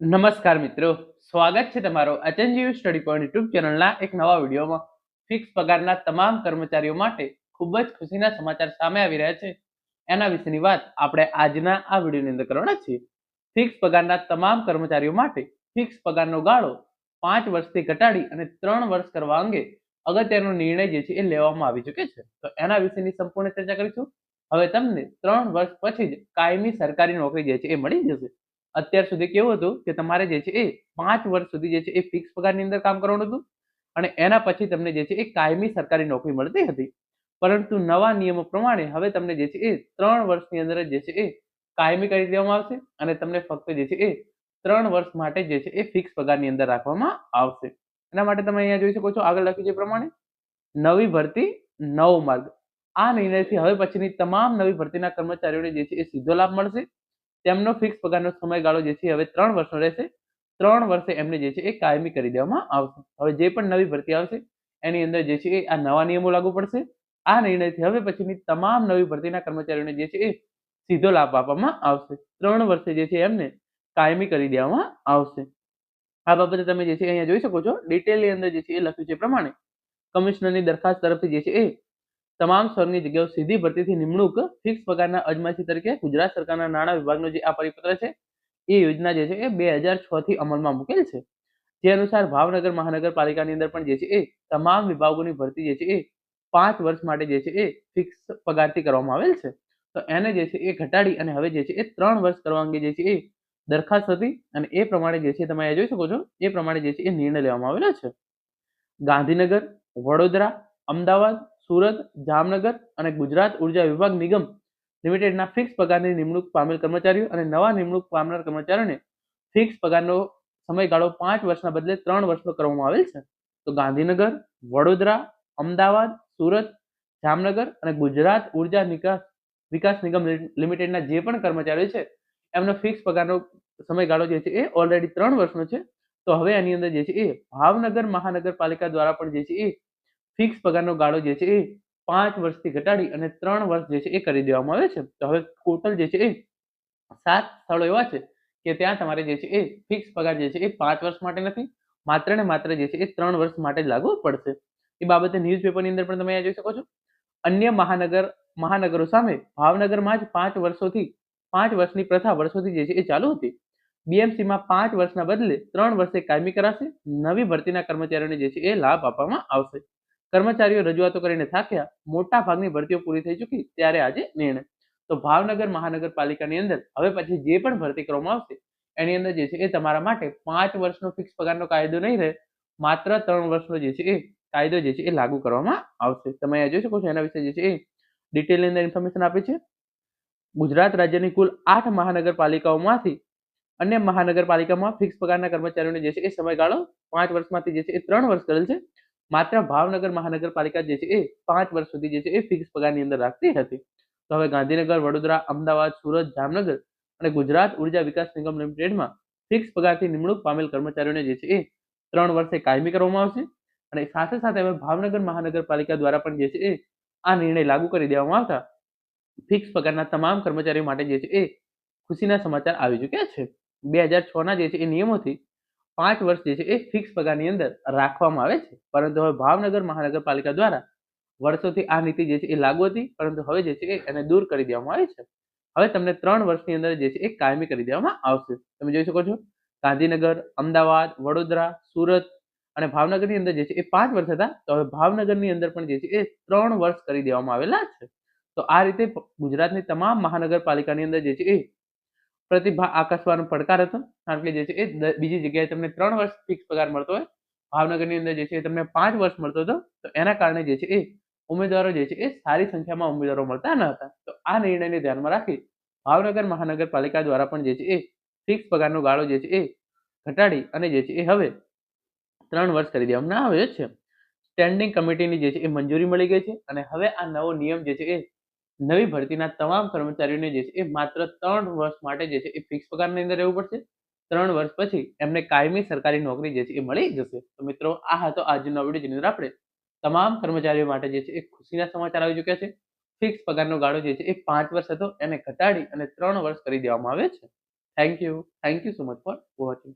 નમસ્કાર મિત્રો. સ્વાગત છે તમારો અચનજીવ સ્ટડી પોઈન્ટ યુટ્યુબ ચેનલના એક નવા વિડીયોમાં. ફિક્સ પગારના તમામ કર્મચારીઓ માટે ખૂબ જ ખુશીના સમાચાર સામે આવી રહ્યા છે. એના વિશેની વાત આપણે આજના આ વિડીયોની અંદર કરવાના છીએ. ફિક્સ પગારના તમામ કર્મચારીઓ માટે ફિક્સ પગારનો ગાળો પાંચ વર્ષથી ઘટાડી અને ત્રણ વર્ષ કરવા અંગે અગત્યનો નિર્ણય જે છે એ લેવામાં આવી ચૂક્યો છે. તો એના વિશેની સંપૂર્ણ ચર્ચા કરીશું. હવે તમને ત્રણ વર્ષ પછી જ કાયમી સરકારી નોકરી જે છે એ મળી જશે. અત્યાર સુધી કેવું હતું કે તમારે જે છે એ પાંચ વર્ષ સુધી જે છે એ ફિક્સ પગારની અંદર કામ કરવાનું હતું અને એના પછી તમને જે છે એ કાયમી સરકારી નોકરી મળતી હતી. પરંતુ નવા નિયમો પ્રમાણે હવે તમને જે છે એ ત્રણ વર્ષની અંદર જે છે એ કાયમી કરી દેવામાં આવશે અને તમને ફક્ત જે છે એ ત્રણ વર્ષ માટે જે છે એ ફિક્સ પગારની અંદર રાખવામાં આવશે. એના માટે તમે અહીંયા જોઈ શકો છો, આગળ લખ્યું છે પ્રમાણે, નવી ભરતી, નવો માર્ગ. આ નિર્ણયથી હવે પછીની તમામ નવી ભરતીના કર્મચારીઓને જે છે એ સીધો લાભ મળશે. તેમનો ફિક્સ પગારનો સમયગાળો જે છે હવે ત્રણ વર્ષનો રહેશે. ત્રણ વર્ષે એમને જે છે એ કાયમી કરી દેવામાં આવશે. હવે જે પણ નવી ભરતી આવશે, એની અંદર જે છે એ આ નવા નિયમો લાગુ પડશે. આ નિર્ણયથી હવે પછીની તમામ નવી ભરતીના કર્મચારીઓને જે છે એ સીધો લાભ આપવામાં આવશે. ત્રણ વર્ષે જે છે એમને કાયમી કરી દેવામાં આવશે. આ બાબતે તમે જે છે અહીંયા જોઈ શકો છો. ડિટેલની અંદર જે છે એ લખ્યું છે પ્રમાણે. કમિશનરની દરખાસ્ત તરફથી જે છે એ તમામ સ્તરની જગ્યાઓ સીધી ભરતીથી નિમણૂક ફિક્સ પગારના અજમાયશી તરીકે ગુજરાત સરકારના નાણાં વિભાગનો જે આ પરિપત્ર છે, એ યોજના જે છે એ બે હજાર છ થી અમલમાં મૂકેલ છે. જે અનુસાર ભાવનગર મહાનગરપાલિકાની અંદર પણ જે છે એ તમામ વિભાગોની ભરતી જે છે એ પાંચ વર્ષ માટે જે છે એ ફિક્સ પગારથી કરવામાં આવેલ છે. તો એને જે છે એ ઘટાડી અને હવે જે છે એ ત્રણ વર્ષ કરવા અંગે જે છે એ દરખાસ્ત હતી અને એ પ્રમાણે જે છે તમે જોઈ શકો છો, એ પ્રમાણે જે છે એ નિર્ણય લેવામાં આવેલો છે. ગાંધીનગર, વડોદરા, અમદાવાદ સુરત, જામનગર અને ગુજરાત ઊર્જા વિભાગ નિગમ લિમિટેડના ફિક્સ પગારની નિમણૂક પામેલ કર્મચારીઓ અને નવા નિમણૂક પામનાર કર્મચારીઓને ફિક્સ પગારનો સમયગાળો પાંચ વર્ષના બદલે ત્રણ વર્ષનો કરવામાં આવેલ છે. તો ગાંધીનગર, વડોદરા, અમદાવાદ, સુરત, જામનગર અને ગુજરાત ઊર્જા નિકાસ, વિકાસ નિગમ લિમિટેડના જે પણ કર્મચારીઓ છે, એમનો ફિક્સ પગારનો સમયગાળો જે છે એ ઓલરેડી ત્રણ વર્ષનો છે. તો હવે એની અંદર જે છે એ ભાવનગર મહાનગરપાલિકા દ્વારા પણ જે છે એ ફિક્સ પગારનો ગાળો જે છે એ પાંચ વર્ષથી ઘટાડી અને ત્રણ વર્ષ જે છે એ કરી દેવામાં આવે છે. તો હવે ટોટલ જે છે એ સાત સ્થળો એવા છે કે ત્યાં તમારે જે છે એ ફિક્સ પગાર જે છે એ પાંચ વર્ષ માટે નથી, માત્ર ને માત્ર જે છે એ ત્રણ વર્ષ માટે જ લાગુ પડશે. એ બાબતે ન્યૂઝપેપરની અંદર પણ તમે અહીંયા જોઈ શકો છો. અન્ય મહાનગર, મહાનગરો સામે ભાવનગરમાં જ પાંચ વર્ષોથી, પાંચ વર્ષની પ્રથા વર્ષોથી જે છે એ ચાલુ હતી. બીએમસીમાં પાંચ વર્ષના બદલે ત્રણ વર્ષે કાયમી કરાશે. નવી ભરતીના કર્મચારીઓને જે છે એ લાભ આપવામાં આવશે. કર્મચારીઓ રજૂઆતો કરીને થાક્યા, મોટા ભાગની ભરતીઓ પૂરી થઈ ચૂકી ત્યારે આજે નિર્ણય. તો ભાવનગર મહાનગરપાલિકાની અંદર હવે પછી જે પણ ભરતી કરવામાં આવશે, એની અંદર જે છે એ તમારા માટે પાંચ વર્ષનો ફિક્સ પગારનો કાયદો નહીં રહે, માત્ર ત્રણ વર્ષનો જે છે એ કાયદો જે છે એ લાગુ કરવામાં આવશે. તમે અહીંયા જોઈ શકો છો એના વિશે જે છે એ ડિટેલની અંદર ઇન્ફોર્મેશન આપી છે. ગુજરાત રાજ્યની કુલ આઠ મહાનગરપાલિકાઓમાંથી અન્ય મહાનગરપાલિકામાં ફિક્સ પગારના કર્મચારીઓને જે છે એ સમયગાળો પાંચ વર્ષમાંથી જે છે એ ત્રણ વર્ષ કરેલ છે. માત્ર ભાવનગર મહાનગરપાલિકા જે છે એ પાંચ વર્ષ સુધી જે છે એ ફિક્સ પગારની અંદર રાખતી હતી. તો હવે ગાંધીનગર, વડોદરા, અમદાવાદ, સુરત, જામનગર અને ગુજરાત ઊર્જા વિકાસ નિગમ લિમિટેડમાં ફિક્સ પગારથી નિમણૂક પામેલ કર્મચારીઓને જે છે એ ત્રણ વર્ષે કાયમી કરવામાં આવશે અને સાથે સાથે હવે ભાવનગર મહાનગરપાલિકા દ્વારા પણ જે છે એ આ નિર્ણય લાગુ કરી દેવામાં આવતા ફિક્સ પગારના તમામ કર્મચારીઓ માટે જે છે એ ખુશીના સમાચાર આવી ચૂક્યા છે. બે હજાર છ ના જે છે એ નિયમોથી પાંચ વર્ષ જે છે એ ફિક્સ પગારની અંદર રાખવામાં આવે છે. પરંતુ હવે ભાવનગર મહાનગરપાલિકા દ્વારા વર્ષોથી આ નીતિ જે છે એ લાગુ હતી, પરંતુ હવે જે છે એને દૂર કરી દેવામાં આવી છે. હવે તમને ત્રણ વર્ષની અંદર જે છે એ કાયમી કરી દેવામાં આવશે. તમે જોઈ શકો છો, ગાંધીનગર, અમદાવાદ, વડોદરા, સુરત અને ભાવનગરની અંદર જે છે એ પાંચ વર્ષ હતા. તો હવે ભાવનગરની અંદર પણ જે છે એ ત્રણ વર્ષ કરી દેવામાં આવેલા છે. તો આ રીતે ગુજરાતની તમામ મહાનગરપાલિકાની અંદર જે છે એ પ્રતિભા આકર્ષવાનો પડકાર હતો. કારણ કે જે છે એ બીજી જગ્યાએ તમને ત્રણ વર્ષ ફિક્સ પગાર મળતો હોય. ભાવનગરની અંદર જે છે એ તમને પાંચ વર્ષ મળતો હતો. તો એના કારણે જે છે એ ઉમેદવારો જે છે એ સારી સંખ્યામાં ઉમેદવારો મળતા ન હતા. તો આ નિર્ણયને ધ્યાનમાં રાખી ભાવનગર મહાનગરપાલિકા દ્વારા પણ જે છે એ ફિક્સ પગારનો ગાળો જે છે એ ઘટાડી અને જે છે એ હવે ત્રણ વર્ષ કરી દેવામાં આવ્યો છે. સ્ટેન્ડિંગ કમિટીની જે છે એ મંજૂરી મળી ગઈ છે અને હવે આ નવો નિયમ જે છે એ નવી ભરતીના તમામ કર્મચારીઓને જે છે એ માત્ર ત્રણ વર્ષ માટે જે છે એ ફિક્સ પગારની અંદર રહેવું પડશે. ત્રણ વર્ષ પછી એમને કાયમી સરકારી નોકરી જે છે એ મળી જશે. તો મિત્રો, આ હતો આજનો વીડિયો જેની અંદર આપણે તમામ કર્મચારીઓ માટે જે છે એ ખુશીના સમાચાર આવી ચૂક્યા છે. ફિક્સ પગારનો ગાળો જે છે એ પાંચ વર્ષ હતો, એને ઘટાડી અને ત્રણ વર્ષ કરી દેવામાં આવે છે. Thank you thank you so much for watching